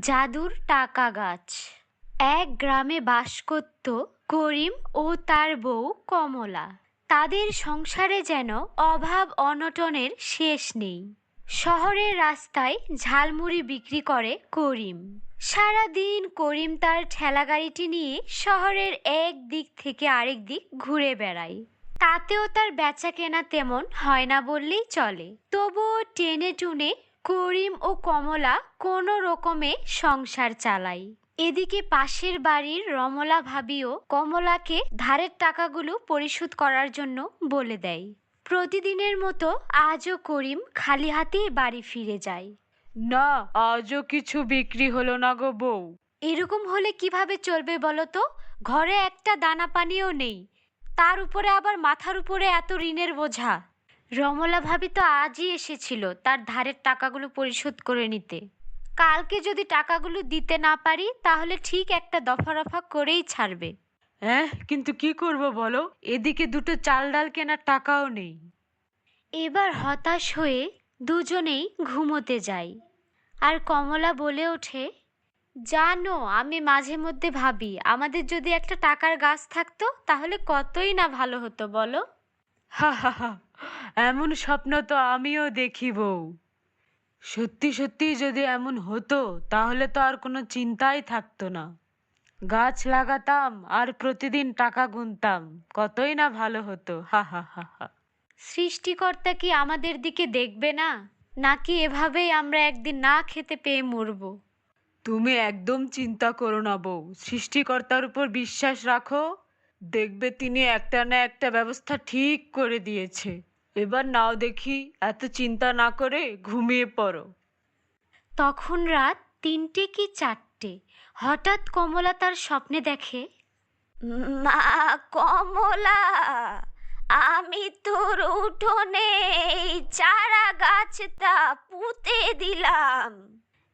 জাদুর টাকা গাছ। এক গ্রামে বাস করত করিম ও তার বউ কমলা। তাদের সংসারে যেন অভাব অনটনের শেষ নেই। শহরের রাস্তায় ঝালমুড়ি বিক্রি করে করিম। সারাদিন করিম তার ঠেলাগাড়িটি নিয়ে শহরের এক দিক থেকে আরেক দিক ঘুরে বেড়ায়। তাতেও তার বেচা কেনা তেমন হয় না বললেই চলে। তবুও টেনে টুনে করিম ও কমলা কোনো রকমে সংসার চালায় এদিকে পাশের বাড়ির রমলা ভাবিও কমলাকে ধারের টাকাগুলো পরিশোধ করার জন্য বলে দেয়। প্রতিদিনের মতো আজও করিম খালি হাতেই বাড়ি ফিরে যায়। না আজও কিছু বিক্রি হলো না গো বউ। এরকম হলে কীভাবে চলবে বলো তো? ঘরে একটা দানা পানিও নেই। তার উপরে আবার মাথার উপরে এত ঋণের বোঝা। রমলা ভাবি তো আজই এসেছিল তার ধারের টাকাগুলো পরিশোধ করে নিতে। কালকে যদি টাকাগুলো দিতে না পারি তাহলে ঠিক একটা দফা রফা করেই ছাড়বে। হ্যাঁ কিন্তু কি করব বলো? এদিকে দুটো চাল ডাল কেনার টাকাও নেই। এবার হতাশ হয়ে দুজনেই ঘুমোতে যাই। আর কমলা বলে ওঠে জানো আমি মাঝে মধ্যে ভাবি আমাদের যদি একটা টাকার গাছ থাকতো তাহলে কতই না ভালো হতো বলো? হা হা হা। এমন স্বপ্ন তো আমিও দেখি বউ। সত্যি সত্যি যদি এমন হতো তাহলে তো আর কোনো চিন্তাই থাকতো না। গাছ লাগাতাম আর প্রতিদিন টাকা গুনতাম। কতই না ভালো হতো হা হা হা হা। সৃষ্টিকর্তা কি আমাদের দিকে দেখবে না? নাকি এভাবেই আমরা একদিন না খেতে পেয়ে মরবো? তুমি একদম চিন্তা করো না বউ। সৃষ্টিকর্তার উপর বিশ্বাস রাখো। দেখবে তিনি একটা না একটা ব্যবস্থা ঠিক করে দিয়েছে। এবার নাও দেখি, এত চিন্তা না করে ঘুমিয়ে পড়ো। তখন রাত তিনটে কি চারটে? হঠাৎ কমলা তার স্বপ্নে দেখে, মা, কমলা, আমি তোর উঠোনে চারা গাছটা পুঁতে দিলাম।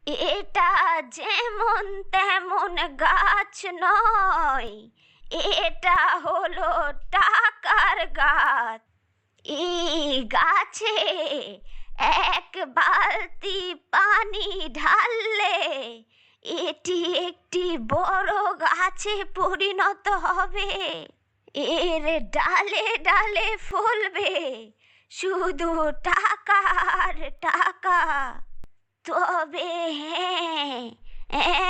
এটা যেমন তেমন গাছ নয় এটা হলো টাকার গাছ। এই গাছে এক বালতি পানি ঢাললে এটি একটি বড় গাছে পরিণত হবে। এর ডালে ডালে ফলবে শুধু টাকা আর টাকা। তবে হ্যাঁ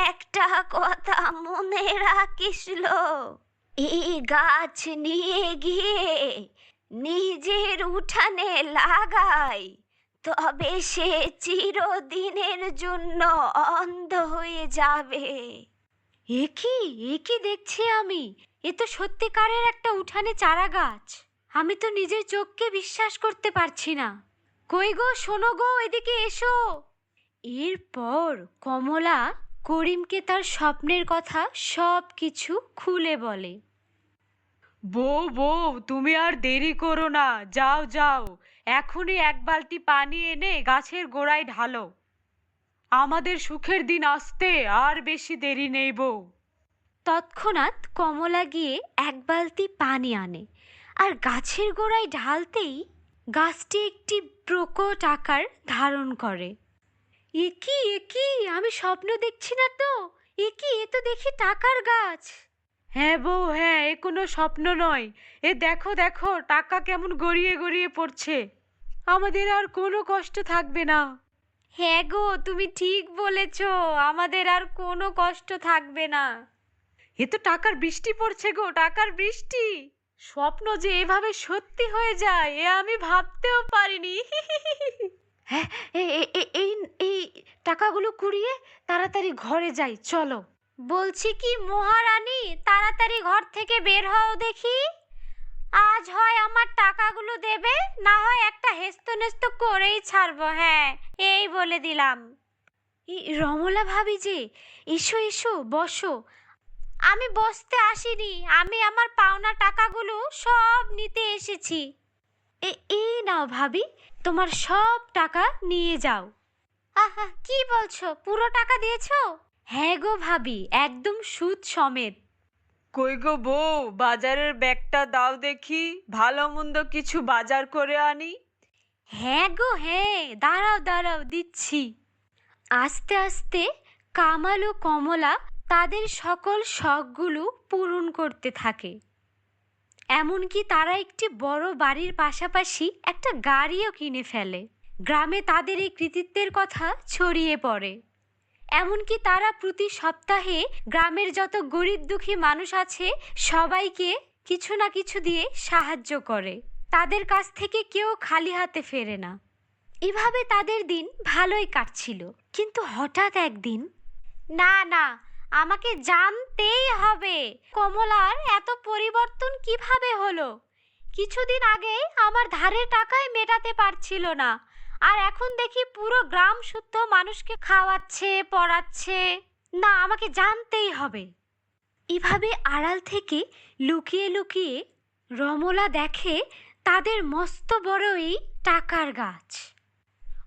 একটা কথা মনে রাখিস গাছ নিয়ে গিয়ে নিজের উঠানে লাগাই, তবে সে চিরদিনের জন্য অন্ধ হয়ে যাবে। এ কি? এ কি দেখছি আমি? এ তো সত্যিকারের একটা উঠানে চারা গাছ। আমি তো নিজের চোখকে বিশ্বাস করতে পারছি না। কই গো, শোনো গো, এদিকে এসো। এরপর কমলা করিমকে তার স্বপ্নের কথা সব কিছু খুলে বলে। বউ বউ, তুমি আর দেরি করো না। যাও যাও। এখনই এক বালতি পানি এনে গাছের গোড়ায় ঢালো। আমাদের সুখের দিন আসতে আর বেশি দেরি নেই, বউ। তৎক্ষণাৎ কমলা গিয়ে এক বালতি পানি আনে আর গাছের গোড়ায় ঢালতেই গাছটি একটি প্রকট আকার ধারণ করে। এ কি এ কি? আমি স্বপ্ন দেখছি না তো। এ কি? এ তো দেখি টাকার গাছ। হ্যাঁ বউ হ্যাঁ এ কোনো স্বপ্ন নয়। এ দেখো দেখো টাকা কেমন গড়িয়ে গড়িয়ে পড়ছে। আমাদের আর কোনো কষ্ট থাকবে না। হ্যাঁ গো তুমি ঠিক বলেছ আমাদের আর কোনো কষ্ট থাকবে না। এ তো টাকার বৃষ্টি পড়ছে গো টাকার বৃষ্টি। স্বপ্ন যে এভাবে সত্যি হয়ে যায় এ আমি ভাবতেও পারিনি। হ্যাঁ এই এই টাকাগুলো কুড়িয়ে তাড়াতাড়ি ঘরে যাই চলো। বলছি কি মহারানী, তাড়াতাড়ি ঘর থেকে বের হও দেখি। আজ হয় আমার টাকাগুলো দেবে, না হয় একটা হেস্ত নেস্ত করেই ছাড়বো হ্যাঁ এই বলে দিলাম। রমলা ভাবি যে এসো এসো, বসো। আমি বসতে আসিনি, আমি আমার পাওনা টাকাগুলো সব নিতে এসেছি। এই নাও ভাবি, তোমার সব টাকা নিয়ে যাও। আহা, কি বলছো, পুরো টাকা দিয়েছ? হ্যাঁ গো ভাবি একদম সুদ সমেত। কই গো বউ বাজারের ব্যাগটা দাও দেখি ভালো মন্দ কিছু বাজার করে আনি। হ্যাঁ গো হ্যাঁ দাঁড়াও দাঁড়াও দিচ্ছি। আস্তে আস্তে কামাল ও কমলা তাদের সকল শখগুলো পূরণ করতে থাকে। এমনকি তারা একটি বড় বাড়ির পাশাপাশি একটা গাড়িও কিনে ফেলে। গ্রামে তাদের এই কৃতিত্বের কথা ছড়িয়ে পড়ে। এমনকি তারা প্রতি সপ্তাহে গ্রামের যত গরিব দুঃখী মানুষ আছে, সবাইকে কিছু না কিছু দিয়ে সাহায্য করে। তাদের কাছ থেকে কেউ খালি হাতে ফেরে না। এভাবে তাদের দিন ভালোই কাটছিল। কিন্তু হঠাৎ একদিন, না না, আমাকে জানতেই হবে। কমলার এত পরিবর্তন কীভাবে হলো? কিছুদিন আগে আমার ধারের টাকায় মেটাতে পারছিল না। আর এখন দেখি পুরো গ্রাম শুদ্ধ মানুষকে খাওয়াচ্ছে, পড়াচ্ছে। না, আমাকে জানতেই হবে। এভাবে আড়াল থেকে লুকিয়ে লুকিয়ে রমলা দেখে তাদের মস্ত বড় এই টাকার গাছ।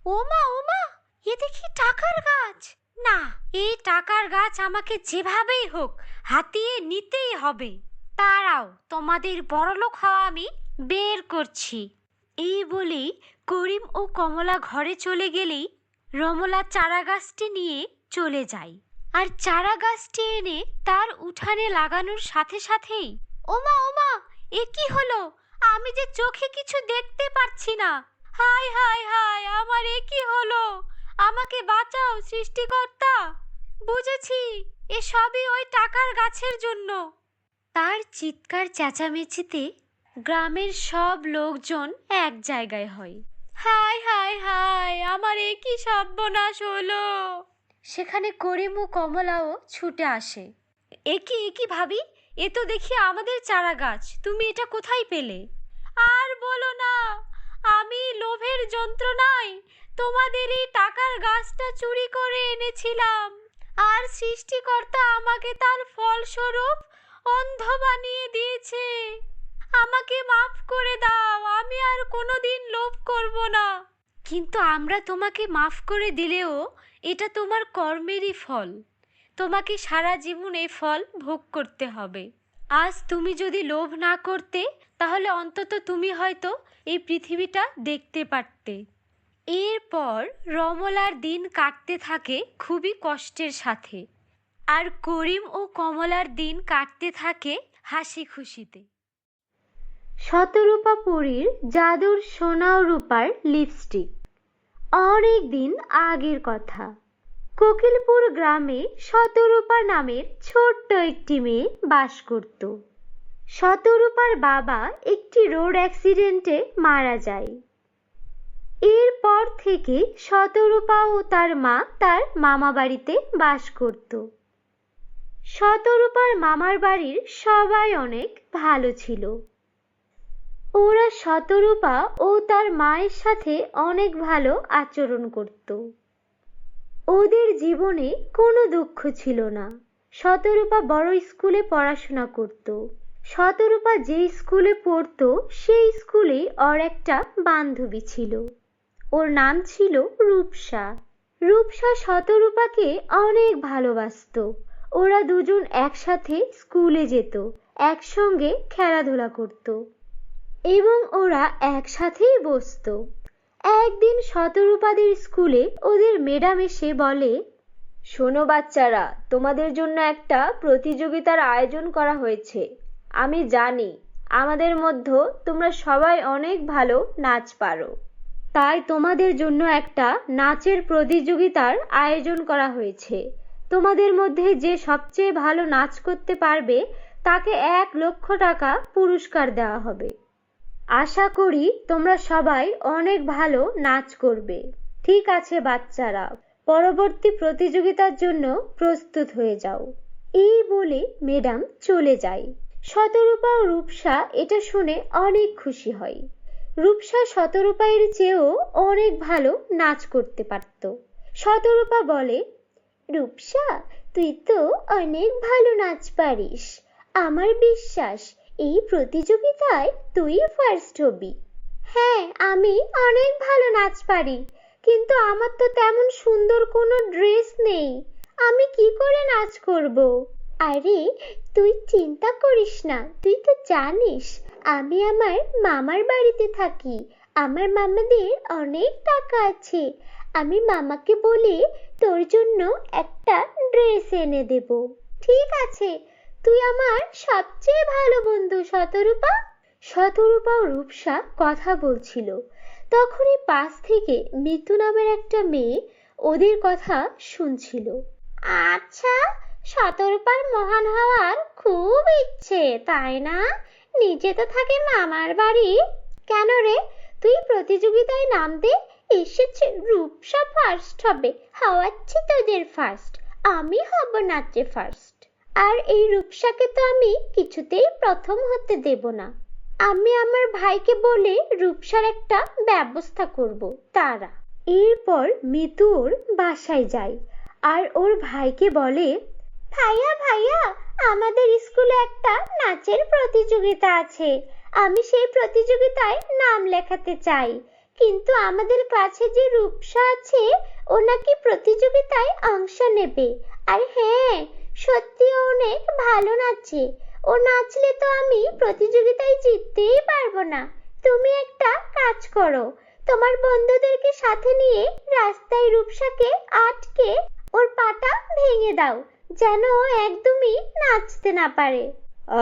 ওমা ওমা, এ দেখি টাকার গাছ। না, এই টাকার গাছ আমাকে যেভাবেই হোক হাতিয়ে নিতেই হবে। তারাও তোমাদের বড়লোক হওয়া আমি বের করছি। এই বলেই করিম ও কমলা ঘরে চলে গেলেই রমলা চারা গাছটি নিয়ে চলে যায়। আর চারা গাছটি এনে তার উঠানে লাগানোর সাথে সাথেই, ওমা ওমা, এ কি হলো? আমি যে চোখে কিছু দেখতে পাচ্ছি না। হায় হায় হায়, আমার এ কি হলো? আমাকে বাঁচাও, সৃষ্টিকর্তা! বুঝেছি, এ সবই ওই টাকার গাছের জন্য। তার চিৎকার চেঁচামেচিতে গ্রামের সব লোকজন এক জায়গায় হয়। হায় হায় হায়, আমার এ কি সর্বনাশ হলো? সেখানে করিম, কমলাও ছুটে আসে। এ কি এ কি ভাবি? এ তো দেখি আমাদের চারা গাছ তুমি এটা কোথায় পেলে? আর বলো না, আমি লোভের যন্ত্রণায় তোমাদের এই টাকার গাছটা চুরি করে এনেছিলাম। আর সৃষ্টিকর্তা আমাকে তার ফলস্বরূপ অন্ধ বানিয়ে দিয়েছে। আমাকে মাফ করে দাও, আমি আর কোনোদিন লোভ করব না। কিন্তু আমরা তোমাকে মাফ করে দিলেও এটা তোমার কর্মেরই ফল। তোমাকে সারা জীবন এই ফল ভোগ করতে হবে। আজ তুমি যদি লোভ না করতে, তাহলে অন্তত তুমি হয়তো এই পৃথিবীটা দেখতে পারতে। এরপর রমলার দিন কাটতে থাকে খুবই কষ্টের সাথে। আর করিম ও কমলার দিন কাটতে থাকে হাসি খুশিতে শতরূপা পুরীর জাদুর সোনা ও রূপার লিপস্টিক অনেক দিন আগের কথা। কোকিলপুর গ্রামে শতরূপা নামের ছোট্ট একটি মেয়ে বাস করত। শতরূপার বাবা একটি রোড অ্যাক্সিডেন্টে মারা যায়। এরপর থেকে শতরূপা ও তার মা তার মামা বাড়িতে বাস করত। শতরূপার মামার বাড়ির সবাই অনেক ভালো ছিল। ওরা শতরূপা ও তার মায়ের সাথে অনেক ভালো আচরণ করত। ওদের জীবনে কোনো দুঃখ ছিল না। শতরূপা বড় স্কুলে পড়াশোনা করত। শতরূপা যে স্কুলে পড়তো, সেই স্কুলে ওর একটা বান্ধবী ছিল। ওর নাম ছিল রূপসা। রূপসা শতরূপাকে অনেক ভালোবাসতো। ওরা দুজন একসাথে স্কুলে যেত, একসঙ্গে খেলাধুলা করত। এবং ওরা একসাথেই বসতো। একদিন শতরূপাদের স্কুলে ওদের ম্যাডাম এসে বলে, শোনো বাচ্চারা, তোমাদের জন্য একটা প্রতিযোগিতার আয়োজন করা হয়েছে। আমি জানি, আমাদের মধ্যে তোমরা সবাই অনেক ভালো নাচ পারো। তাই তোমাদের জন্য একটা নাচের প্রতিযোগিতার আয়োজন করা হয়েছে। তোমাদের মধ্যে যে সবচেয়ে ভালো নাচ করতে পারবে, তাকে এক লক্ষ টাকা পুরস্কার দেওয়া হবে। আশা করি তোমরা সবাই অনেক ভালো নাচ করবে। ঠিক আছে বাচ্চারা, পরবর্তী প্রতিযোগিতার জন্য প্রস্তুত হয়ে যাও। এই বলে ম্যাডাম চলে যায়। শতরূপা ও রূপসা এটা শুনে অনেক খুশি হয়। রূপসা শতরূপায়ের চেয়েও অনেক ভালো নাচ করতে পারত। শতরূপা বলে, রূপসা, তুই তো অনেক ভালো নাচ পারিস। আমার বিশ্বাস এই প্রতিযোগিতায় তুই ফার্স্ট হবি। হ্যাঁ আমি অনেক ভালো নাচ পারি, কিন্তু আমার তো তেমন সুন্দর কোনো ড্রেস নেই। আমি কি করে নাচ করব? আরে, তুই চিন্তা করিস না, তুই তো জানিস, আমি আমার মামার বাড়িতে থাকি, আমার মামাদের অনেক টাকা আছে। আমি মামাকে বলে তোর জন্য একটা ড্রেস এনে দেব। ঠিক আছে তুই আমার সবচেয়ে ভালো বন্ধু শতরূপা? শতরূপা ও রূপসা কথা বলছিল। তখনই পাশ থেকে মিতু নামের একটা মেয়ে ওদের কথা শুনছিল। আচ্ছা শতরূপার মহান হওয়ার খুব ইচ্ছে, তাই না? নিজে তো থাকে মামার বাড়ি। কেন রে? তুই প্রতিযোগিতায় নামতে এসেছে রূপসা ফার্স্ট হবে, হওয়াচ্ছি তোদের ফার্স্ট আমি হব নাচে ফার্স্ট আর এই রূপসাকে তো আমি কিছুতেই প্রথম হতে দেব না। আমি আমার ভাইকে বলে রূপসার একটা ব্যবস্থা করব, তারা। এরপর মিতু ওর বাসায় যায় আর ওর ভাইকে বলে, ভাইয়া ভাইয়া, আমাদের স্কুলে একটা নাচের প্রতিযোগিতা আছে। আমি সেই প্রতিযোগিতায় নাম লেখাতে চাই। কিন্তু আমাদের কাছে যে রূপসা আছে, ও নাকি প্রতিযোগিতায় অংশ নেবে। আর হ্যাঁ সত্যি অনেক ভালো নাচে ও নাচলে তো আমি প্রতিযোগিতায় জিততেই পারব না। তুমি একটা কাজ করো। তোমার বন্ধুদেরকে সাথে নিয়ে রাস্তায় রূপসাকে আটকে ওর পাটা ভেঙে দাও, যেন ও একদমই নাচতে না পারে।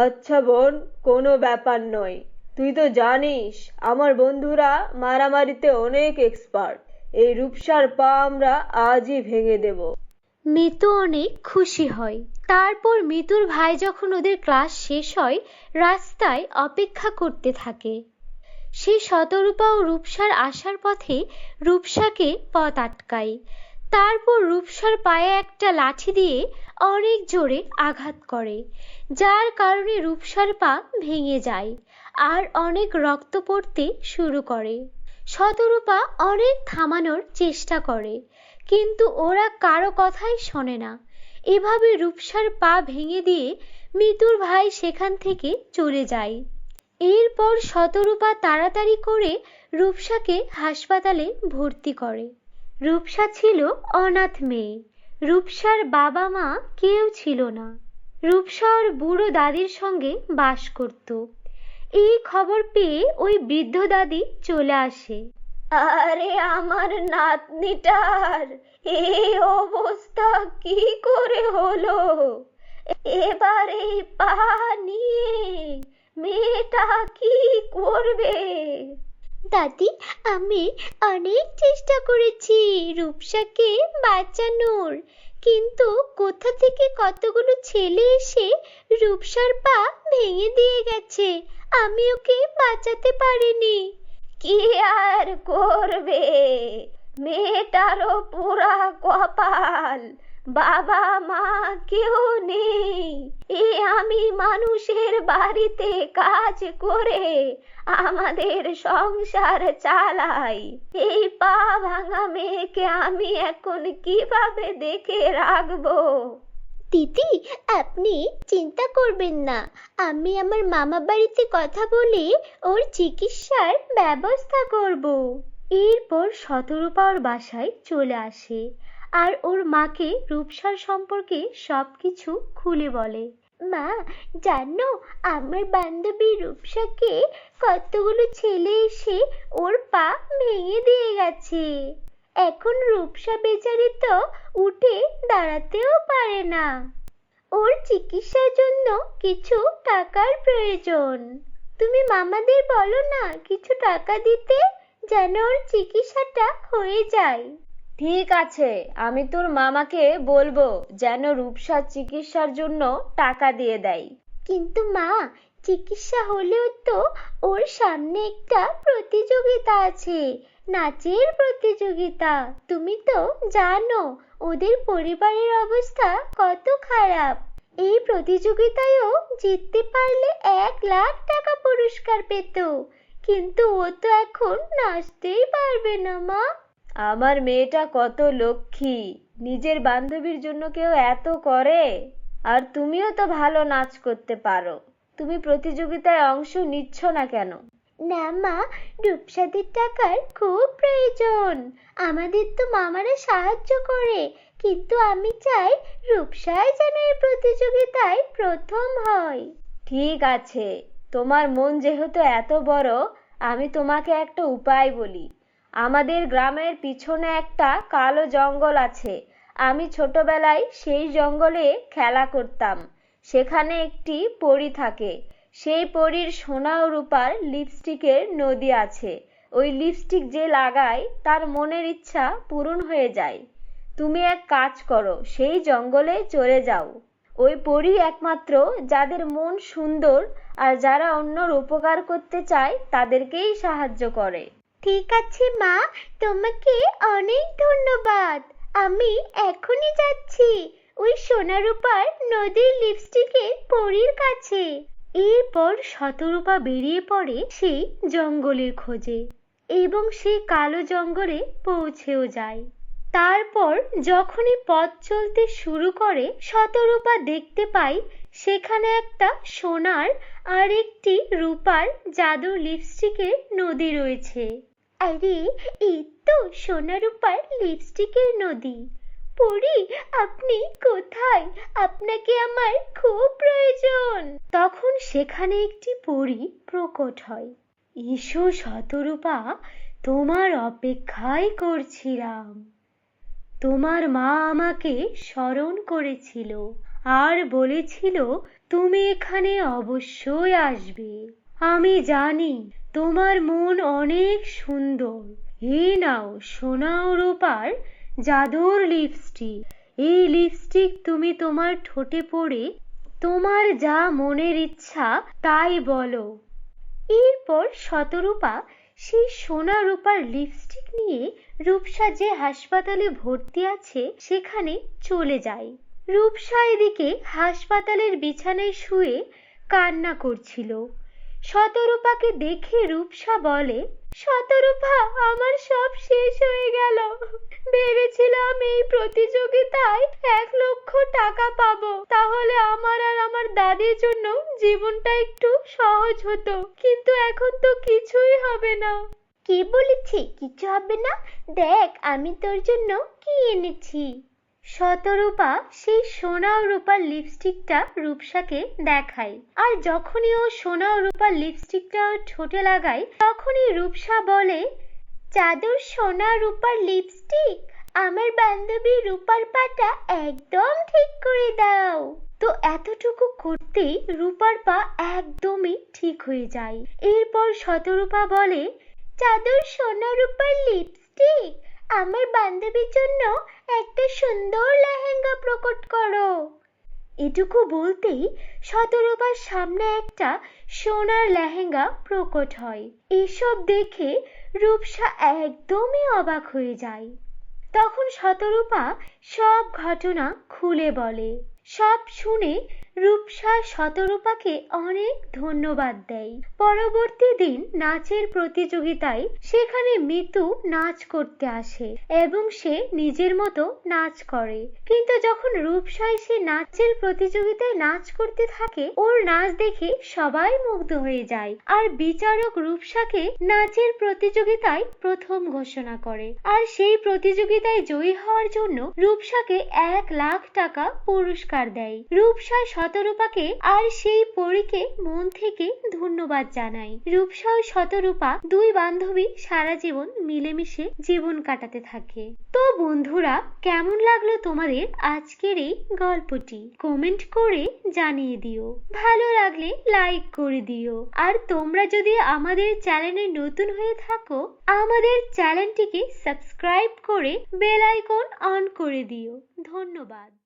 আচ্ছা বোন, কোনো ব্যাপার নয়। তুই তো জানিস, আমার বন্ধুরা মারামারিতে অনেক এক্সপার্ট এই রূপসার পা আমরা আজই ভেঙে দেব। মিতু অনেক খুশি হয়। তারপর মিতুর ভাই যখন ওদের ক্লাস শেষ হয়, রাস্তায় অপেক্ষা করতে থাকে। সে শতরূপা ও রূপসার আসার পথে রূপসাকে পথ আটকায়। তারপর রূপসার পায়ে একটা লাঠি দিয়ে অনেক জোরে আঘাত করে, যার কারণে রূপসার পা ভেঙে যায় আর অনেক রক্ত পড়তে শুরু করে। শতরূপা অনেক থামানোর চেষ্টা করে কিন্তু ওরা কারও কথাই শোনে না। এভাবে রূপসার পা ভেঙে দিয়ে মিতুর ভাই সেখান থেকে চলে যায়। এরপর শতরূপা তাড়াতাড়ি করে রূপসাকে হাসপাতালে ভর্তি করে। রূপসা ছিল অনাথ মেয়ে। রূপসার বাবা মা কেউ ছিল না। রূপসা ওর বুড়ো দাদির সঙ্গে বাস করত। এই খবর পেয়ে ওই বৃদ্ধ দাদি চলে আসে। আরে আমার নাতনিটার এই অবস্থা কি করে হলো? এবার এই পা নিয়ে মেয়েটা কি করবে? দাদি, আমি অনেক চেষ্টা করেছি রূপসাকে বাঁচানোর, কিন্তু কোথা থেকে কতগুলো ছেলে এসে রূপসার পা ভেঙে দিয়ে গেছে, আমি ওকে বাঁচাতে পারিনি। কি আর করবে? মেয়েটারও পুরা কপাল, বাবা মা কেউ নেই। এ আমি মানুষের বাড়িতে কাজ করে আমাদের সংসার চালাই। এই পা ভাঙা মেয়েকে আমি এখন কীভাবে দেখে রাখব? দিদি, আপনি চিন্তা করবেন না। আমি আমার মামা বাড়িতে কথা বলে ওর চিকিৎসার ব্যবস্থা করব। এরপর শতরূপা ওর বাসায় চলে আসে আর ওর মাকে রূপসার সম্পর্কে সবকিছু খুলে বলে। মা, জানো, আমার বান্ধবী রূপসাকে কতগুলো ছেলে এসে ওর পা ভেঙে দিয়ে গেছে। এখন রূপসা বেচারি তো উঠে দাঁড়াতেও পারে না। ওর চিকিৎসার জন্য কিছু টাকার প্রয়োজন। তুমি মামাদের বলো না কিছু টাকা দিতে যেন ওর চিকিৎসাটা হয়ে যায়। ঠিক আছে আমি তোর মামাকে বলব যেন রূপসার চিকিৎসার জন্য টাকা দিয়ে দেয়। কিন্তু মা চিকিৎসা হলেও তো ওর সামনে একটা প্রতিযোগিতা আছে, নাচের প্রতিযোগিতা। তুমি তো জানো, ওদের পরিবারের অবস্থা কত খারাপ। এই প্রতিযোগিতায়ও জিততে পারলে এক লাখ টাকা পুরস্কার পেত, কিন্তু ও তো এখন নাচতেই পারবে না, মা। আমার মেয়েটা কত লক্ষ্মী, নিজের বান্ধবীর জন্য কেউ এত করে। আর তুমিও তো ভালো নাচ করতে পারো। তুমি প্রতিযোগিতায় অংশ নিচ্ছ না কেন? না মা রূপসাদের টাকার খুব প্রয়োজন। আমাদের তো মামারা সাহায্য করে। কিন্তু আমি চাই রূপসাই যেন এই প্রতিযোগিতায় প্রথম হয়। ঠিক আছে তোমার মন যেহেতু এত বড় আমি তোমাকে একটা উপায় বলি। আমাদের গ্রামের পিছনে একটা কালো জঙ্গল আছে। আমি ছোটবেলায় সেই জঙ্গলে খেলা করতাম। সেখানে একটি পরী থাকে। সেই পরীর সোনা ও রূপার লিপস্টিকের নদী আছে। ওই লিপস্টিক যে লাগায়, তার মনের ইচ্ছা পূরণ হয়ে যায়। তুমি এক কাজ করো, সেই জঙ্গলে চলে যাও। ওই পরী একমাত্র যাদের মন সুন্দর আর যারা অন্যর উপকার করতে চায়, তাদেরকেই সাহায্য করে। ঠিক আছে, মা। তোমাকে অনেক ধন্যবাদ। আমি এখনই যাচ্ছি। ওই সোনারূপার নদীর লিপস্টিকের পরীর কাছে। এরপর শতরূপা বেরিয়ে পড়ে সেই জঙ্গলের খোঁজে এবং সেই কালো জঙ্গলে পৌঁছেও যায়। তারপর যখনই পথ চলতে শুরু করে, শতরূপা দেখতে পাই সেখানে একটা সোনার আর একটি রূপার জাদুর লিপস্টিকের নদী রয়েছে। আরে, এই তো সোনারূপার লিপস্টিকের নদী। পরি আপনি কোথায়? আপনাকে আমার খুব প্রয়োজন। তখন সেখানে একটি পরী প্রকট হয়। এসো শতরূপা, তোমার অপেক্ষাই করছিলাম। তোমার মা আমাকে স্মরণ করেছিল আর বলেছিল, তুমি এখানে অবশ্যই আসবে। আমি জানি তোমার মন অনেক সুন্দর। এই নাও সোনা ও রূপার জাদুর লিপস্টিক এই লিপস্টিক তুমি তোমার ঠোঁটে পড়ে তোমার যা মনের ইচ্ছা তাই বলো। এরপর শতরূপা সেই সোনা রূপার লিপস্টিক নিয়ে রূপসা যে হাসপাতালে ভর্তি আছে সেখানে চলে যায়। রূপসা এদিকে হাসপাতালের বিছানায় শুয়ে কান্না করছিল। শতরূপাকে দেখে রূপসা বলে, শতরূপা, আমার সব শেষ হয়ে গেল। ভেবেছিলাম এই প্রতিযোগিতায় এক লক্ষ টাকা পাবো। তাহলে আমার আর আমার দাদির জন্য জীবনটা একটু সহজ হতো। কিন্তু এখন তো কিছুই হবে না। কে বলেছে? কিছু হবে না? দেখ, আমি তোর জন্য কি এনেছি। শতরূপা সেই সোনা ও রূপার লিপস্টিকটা রূপসাকে দেখায়। আর যখনই ও সোনা ও রূপার লিপস্টিকটা ঠোঁটে লাগায়, তখনই রূপসা বলে জাদুর সোনা রূপার লিপস্টিক আমার বান্ধবী রূপার পাটা একদম ঠিক করে দাও। তো এতটুকু করতেই রূপার পা একদমই ঠিক হয়ে যায়। এরপর শতরূপা বলে, চাদর সোনা রূপার লিপস্টিক আমার বান্ধবীর জন্য একটা সুন্দর লেহেঙ্গা প্রকট করো। এটুকু বলতেই শতরূপার সামনে একটা সোনার লেহেঙ্গা প্রকট হয়। এসব দেখে রূপসা একদমই অবাক হয়ে যায়। তখন শতরূপা সব ঘটনা খুলে বলে। সব শুনে রূপসা শতরূপাকে অনেক ধন্যবাদ দেয়। পরবর্তী দিন নাচের প্রতিযোগিতায় সেখানে মিতু নাচ করতে আসে এবং সে নিজের মতো নাচ করে। কিন্তু যখন রূপসা এসে নাচের প্রতিযোগিতায় নাচ করতে থাকে, ওর নাচ দেখে সবাই মুগ্ধ হয়ে যায় আর বিচারক রূপসাকে নাচের প্রতিযোগিতায় প্রথম ঘোষণা করে। আর সেই প্রতিযোগিতায় জয়ী হওয়ার জন্য রূপসাকে এক লাখ টাকা পুরস্কার দেয়। রূপসা শতরূপাকে আর সেই পরীকে মন থেকে ধন্যবাদ জানায় রূপসা ও শতরূপা দুই বান্ধবী সারা জীবন মিলেমিশে জীবন কাটাতে থাকে। তো বন্ধুরা, কেমন লাগল তোমাদের আজকের এই গল্পটি? কমেন্ট করে জানিয়ে দিও। ভালো লাগলে লাইক করে দিও। আর তোমরা যদি আমাদের চ্যানেলে নতুন হয়ে থাকো, আমাদের চ্যানেলটিকে সাবস্ক্রাইব করে বেল আইকন অন করে দিও। ধন্যবাদ।